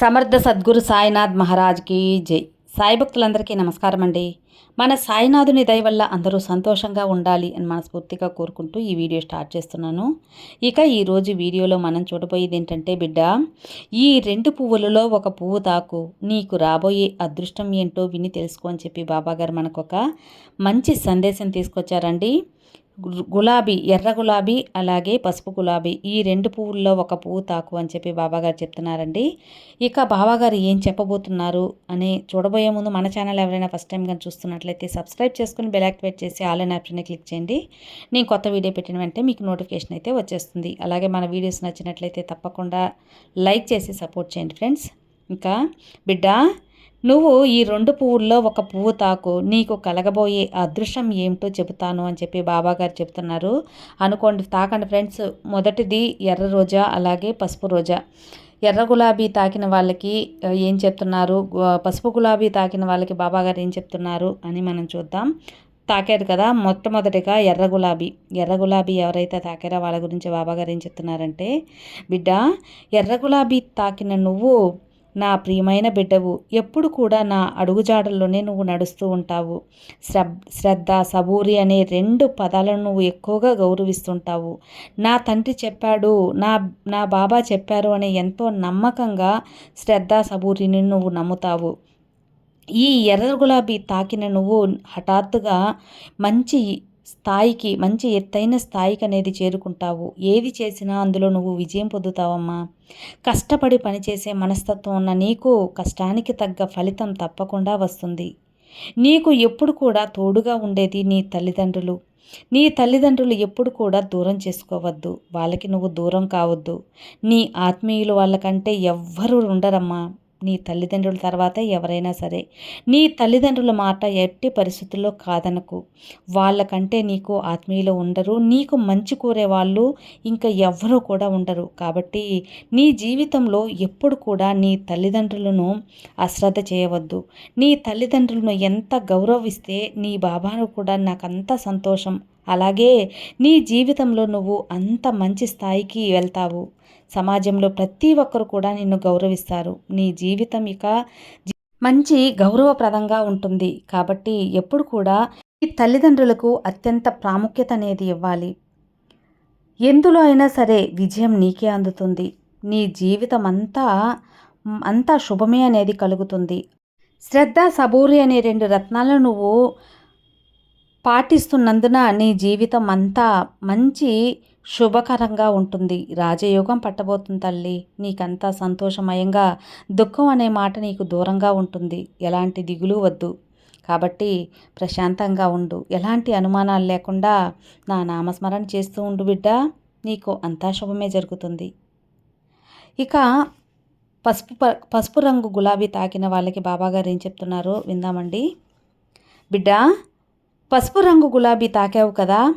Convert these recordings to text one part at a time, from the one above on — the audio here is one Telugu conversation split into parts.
సమర్థ సద్గురు సాయినాథ్ మహారాజ్కి జై. సాయి భక్తులందరికీ నమస్కారం అండి మన సాయినాథుని దయ వల్ల అందరూ సంతోషంగా ఉండాలి అని మనస్ఫూర్తిగా కోరుకుంటూ ఈ వీడియో స్టార్ట్ చేస్తున్నాను. ఇక ఈరోజు వీడియోలో మనం చూడబోయేది ఏంటంటే బిడ్డ ఈ రెండు పువ్వులలో ఒక పువ్వు తాకు. నీకు రాబోయే అదృష్టం ఏంటో విని తెలుసుకో అని చెప్పి బాబాగారు మనకు ఒక మంచి సందేశం తీసుకొచ్చారండి. గులాబీ ఎర్ర గులాబీ అలాగే పసుపు గులాబీ ఈ రెండు పువ్వుల్లో ఒక పువ్వు తాకు అని చెప్పి బాబాగారు చెప్తున్నారండి. ఇక బాబాగారు ఏం చెప్పబోతున్నారు అని చూడబోయే ముందు మన ఛానల్ ఎవరైనా ఫస్ట్ టైం కానీ చూస్తున్నట్లయితే సబ్స్క్రైబ్ చేసుకుని బెల్ యాక్టివేట్ చేసి ఆల్ అండ్ ఆప్షన్ని క్లిక్ చేయండి. నేను కొత్త వీడియో పెట్టిన వెంటనే మీకు నోటిఫికేషన్ అయితే వచ్చేస్తుంది. అలాగే మన వీడియోస్ నచ్చినట్లయితే తప్పకుండా లైక్ చేసి సపోర్ట్ చేయండి ఫ్రెండ్స్. ఇంకా బిడ్డ నువ్వు ఈ రెండు పువ్వుల్లో ఒక పువ్వు తాకు నీకు కలగబోయే అదృష్టం ఏమిటో చెబుతాను అని చెప్పి బాబాగారు చెప్తున్నారు అనుకోండి తాకండి ఫ్రెండ్స్. మొదటిది ఎర్ర రోజా అలాగే పసుపు రోజా. ఎర్ర గులాబీ తాకిన వాళ్ళకి ఏం చెప్తున్నారు? పసుపు గులాబీ తాకిన వాళ్ళకి బాబాగారు ఏం చెప్తున్నారు అని మనం చూద్దాం. తాకారు కదా మొట్టమొదటిగా ఎర్ర గులాబీ. ఎర్ర గులాబీ ఎవరైతే తాకారో వాళ్ళ గురించి బాబాగారు ఏం చెప్తున్నారంటే బిడ్డ ఎర్ర గులాబీ తాకిన నువ్వు నా ప్రియమైన బిడ్డవు ఎప్పుడు కూడా నా అడుగుజాడల్లోనే నువ్వు నడుస్తూ ఉంటావు. శ్రబ్ శ్రద్ధ సబూరి అనే రెండు పదాలను నువ్వు ఎక్కువగా గౌరవిస్తుంటావు. నా తండ్రి చెప్పాడు నా నా బాబా చెప్పారు అనే ఎంతో నమ్మకంగా శ్రద్ధ సబూరిని నువ్వు నమ్ముతావు. ఈ ఎర్ర గులాబీ తాకిన నువ్వు హఠాత్తుగా మంచి స్థాయికి మంచి ఎత్తైన స్థాయికి అనేది చేరుకుంటావు. ఏది చేసినా అందులో నువ్వు విజయం పొందుతావమ్మా. కష్టపడి పనిచేసే మనస్తత్వం ఉన్న నీకు కష్టానికి తగ్గ ఫలితం తప్పకుండా వస్తుంది. నీకు ఎప్పుడు కూడా తోడుగా ఉండేది నీ తల్లిదండ్రులు. నీ తల్లిదండ్రులు ఎప్పుడు కూడా దూరం చేసుకోవద్దు. వాళ్ళకి నువ్వు దూరం కావద్దు. నీ ఆత్మీయులు వాళ్ళకంటే ఎవ్వరూ ఉండరమ్మా. నీ తల్లిదండ్రుల తర్వాత ఎవరైనా సరే. నీ తల్లిదండ్రుల మాట ఎట్టి పరిస్థితుల్లో కాదనకు. వాళ్ళకంటే నీకు ఆత్మీయులు ఉండరు. నీకు మంచి కోరే వాళ్ళు ఇంకా ఎవ్వరూ కూడా ఉండరు. కాబట్టి నీ జీవితంలో ఎప్పుడు కూడా నీ తల్లిదండ్రులను అశ్రద్ధ చేయవద్దు. నీ తల్లిదండ్రులను ఎంత గౌరవిస్తే నీ బాబాను కూడా నాకు అంత సంతోషం అలాగే నీ జీవితంలో నువ్వు అంత మంచి స్థాయికి వెళ్తావు. సమాజంలో ప్రతి ఒక్కరు కూడా నిన్ను గౌరవిస్తారు. నీ జీవితం ఇక మంచి గౌరవప్రదంగా ఉంటుంది. కాబట్టి ఎప్పుడు కూడా ఈ తల్లిదండ్రులకు అత్యంత ప్రాముఖ్యత అనేది ఇవ్వాలి. ఎందులో అయినా సరే విజయం నీకే అందుతుంది. నీ జీవితం అంతా అంతా శుభమే అనేది కలుగుతుంది. శ్రద్ధ సబూరి అనే రెండు రత్నాలను నువ్వు పాటిస్తున్నందున నీ జీవితం అంతా మంచి శుభకరంగా ఉంటుంది. రాజయోగం పట్టబోతుంది తల్లి. నీకంతా సంతోషమయంగా దుఃఖం అనే మాట నీకు దూరంగా ఉంటుంది. ఎలాంటి దిగులు వద్దు. కాబట్టి ప్రశాంతంగా ఉండు. ఎలాంటి అనుమానాలు లేకుండా నా నామస్మరణ చేస్తూ ఉండు బిడ్డ. నీకు అంతా శుభమే జరుగుతుంది. ఇక పసుపు పసుపు రంగు గులాబీ తాకిన వాళ్ళకి బాబాగారు ఏం చెప్తున్నారో? విందామండి. బిడ్డ పసుపు రంగు గులాబీ తాకావు కదా.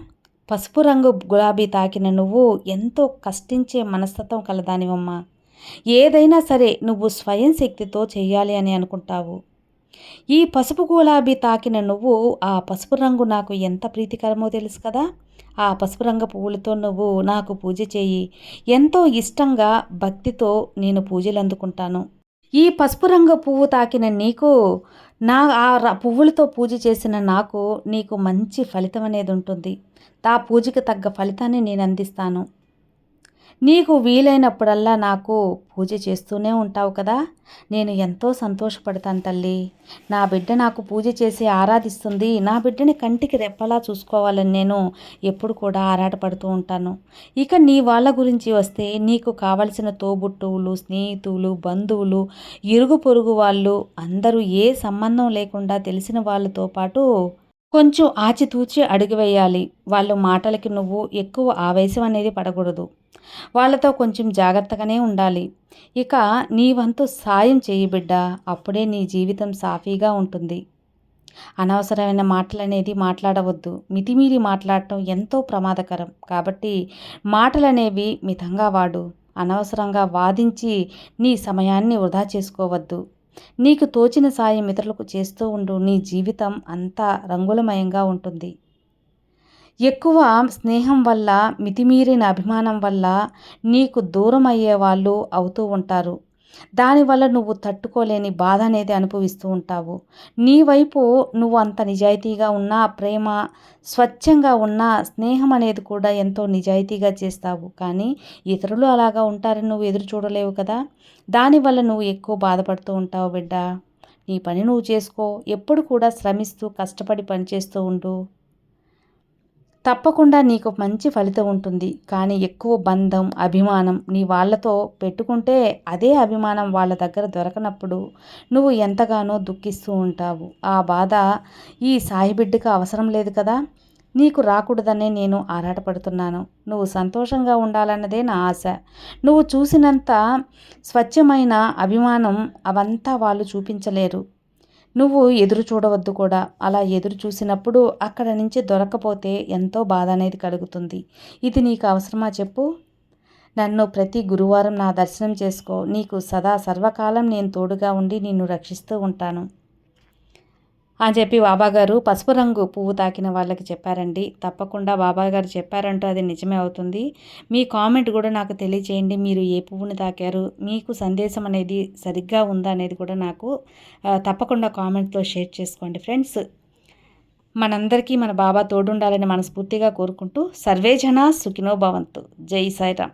పసుపు రంగు గులాబీ తాకిన నువ్వు ఎంతో కష్టించే మనస్తత్వం కలదానివమ్మా. ఏదైనా సరే నువ్వు స్వయం శక్తితో చేయాలి అని అనుకుంటావు. ఈ పసుపు గులాబీ తాకిన నువ్వు ఆ పసుపు రంగు నాకు ఎంత ప్రీతికరమో తెలుసు కదా. ఆ పసుపు రంగు పువ్వులతో నువ్వు నాకు పూజ చేయి. ఎంతో ఇష్టంగా భక్తితో నేను పూజలు అందుకుంటాను. ఈ పసుపు రంగు పువ్వు తాకిన నీకు నా ఆ పువ్వులతో పూజ చేసిన నాకు నీకు మంచి ఫలితం అనేది ఉంటుంది. ఆ పూజకి తగ్గ ఫలితాన్ని నేను అందిస్తాను. నీకు వీలైనప్పుడల్లా నాకు పూజ చేస్తూనే ఉంటావు కదా. నేను ఎంతో సంతోషపడతాను తల్లి. నా బిడ్డ నాకు పూజ చేసి ఆరాధిస్తుంది. నా బిడ్డని కంటికి రెప్పలా చూసుకోవాలని నేను ఎప్పుడు కూడా ఆరాటపడుతూ ఉంటాను. ఇక నీ వాళ్ళ గురించి వస్తే నీకు కావలసిన తోబుట్టువులు స్నేహితులు బంధువులు ఇరుగు పొరుగు వాళ్ళు అందరూ ఏ సంబంధం లేకుండా తెలిసిన వాళ్ళతో పాటు కొంచెం ఆచితూచి అడుగు వేయాలి. వాళ్ళ మాటలకి నువ్వు ఎక్కువ ఆవేశం అనేది పడకూడదు. వాళ్ళతో కొంచెం జాగ్రత్తగానే ఉండాలి. ఇక నీ వంతు సాయం చేయి బిడ్డ. అప్పుడే నీ జీవితం సాఫీగా ఉంటుంది. అనవసరమైన మాటలనేది మాట్లాడవద్దు. మితిమీరి మాట్లాడటం ఎంతో ప్రమాదకరం. కాబట్టి మాటలనేవి మితంగా వాడు. అనవసరంగా వాదించి నీ సమయాన్ని వృధా చేసుకోవద్దు. నీకు తోచిన సాయం ఇతరులకు చేస్తూ ఉండు. నీ జీవితం అంతా రంగులమయంగా ఉంటుంది. ఎక్కువ స్నేహం వల్ల మితిమీరిన అభిమానం వల్ల నీకు దూరం అయ్యే వాళ్ళు అవుతూ ఉంటారు. దానివల్ల నువ్వు తట్టుకోలేని బాధ అనేది అనుభవిస్తూ ఉంటావు. నీ వైపు నువ్వు అంత నిజాయితీగా ఉన్నా ప్రేమ స్వచ్ఛంగా ఉన్నా స్నేహం అనేది కూడా ఎంతో నిజాయితీగా చేస్తావు. కానీ ఇతరులు అలాగా ఉంటారని నువ్వు ఎదురు చూడలేవు కదా. దానివల్ల నువ్వు ఎక్కువ బాధపడుతూ ఉంటావు బిడ్డ. నీ పని నువ్వు చేసుకో. ఎప్పుడు కూడా శ్రమిస్తూ కష్టపడి పనిచేస్తూ ఉండు. తప్పకుండా నీకు మంచి ఫలితం ఉంటుంది. కానీ ఎక్కువ బంధం అభిమానం నీ వాళ్ళతో పెట్టుకుంటే అదే అభిమానం వాళ్ళ దగ్గర దొరకనప్పుడు నువ్వు ఎంతగానో దుఃఖిస్తూ ఉంటావు. ఆ బాధ ఈ సాయి బిడ్డకు అవసరం లేదు కదా? నీకు రాకూడదనే నేను ఆరాటపడుతున్నాను. నువ్వు సంతోషంగా ఉండాలన్నదే నా ఆశ. నువ్వు చూసినంత స్వచ్ఛమైన అభిమానం అవంతా వాళ్ళు చూపించలేరు. నువ్వు ఎదురు చూడవద్దు కూడా. అలా ఎదురు చూసినప్పుడు అక్కడ నుంచి దొరకపోతే ఎంతో బాధ అనేది కలుగుతుంది. ఇది నీకు అవసరమా చెప్పు. నన్ను ప్రతి గురువారం నా దర్శనం చేసుకో. నీకు సదా సర్వకాలం నేను తోడుగా ఉండి నిన్ను రక్షిస్తూ ఉంటాను. అని చెప్పి బాబాగారు పసుపు రంగు పువ్వు తాకిన వాళ్ళకి చెప్పారండి. తప్పకుండా బాబాగారు చెప్పారంటూ అది నిజమే అవుతుంది. మీ కామెంట్ కూడా నాకు తెలియచేయండి. మీరు ఏ పువ్వుని తాకారు? మీకు సందేశం అనేది సరిగ్గా ఉందా అనేది కూడా నాకు తప్పకుండా కామెంట్లో షేర్ చేసుకోండి ఫ్రెండ్స్. మనందరికీ మన బాబా తోడుండాలని మనస్ఫూర్తిగా కోరుకుంటూ సర్వేజన సుఖినో భవంతు. జై సాయిరామ్.